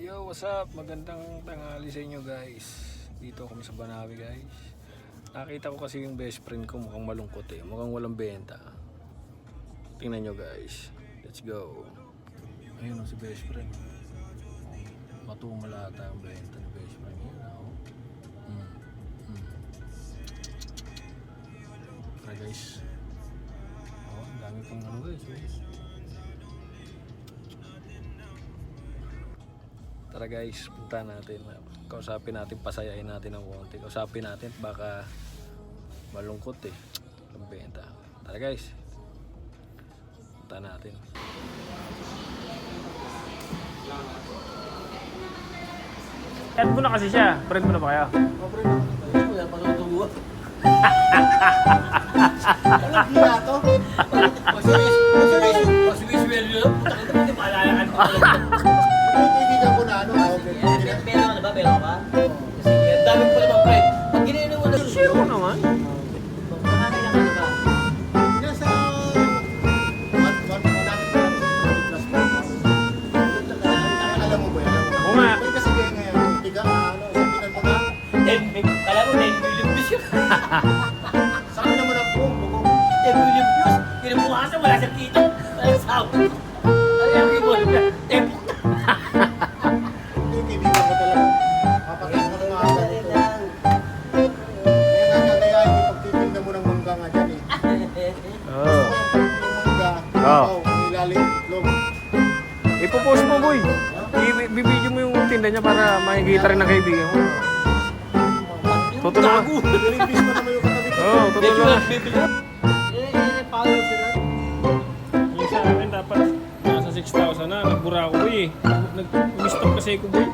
Yo, what's up? Magandang tanghali sa inyo guys. Dito kami sa Banawi guys. Nakita ko kasi yung best friend ko mukhang malungkot eh. Mukhang walang benta. Tingnan nyo guys. Let's go. Ayun o si best friend. Matumalata ang benta ni best friend. Yun oh. Mm. Mm. Guys. Oh, ang dami pang ano guys. Tara guys, punta natin. Kausapin natin, pasayahin natin ng konti. Kausapin natin, baka malungkot eh. Ang benta. Tara guys. Punta natin. Add mo na kasi siya. Friend mo na ba kayo? Wala pa nang tuwa. Ano kaya to? Masiwis, masiwis, masiwis well yun. Putang ina, hindi maalala ka ano ba? Sige, ang dami ko pa naman, Fred. Pag ginino mo na Share mo naman. Ka na ba? nasa one, one, one, alam mo ba yan? Oo nga. May kasi kaya ngayon, tiga, ano, sabihan mo na, Ten, kala mo 10 million views yun. sa akin naman ang buong buong. 10 million views. Kinabukasan, wala siyang kita. Wala siyang sahod. Oo. Mangga, Oo. oh, itlog. Ipopost mo, boy. I- Bibidyo mo yung tinda niya para makikita rin ng kaibigan mo. Tutulungan. Nilibis mo naman yung katabi ko. Oo, tutulungan. Eh, eh. Yung sa akin dapat nasa 6,000 na. Nagbura ako, boy. Nag-mistock kasi ako, boy.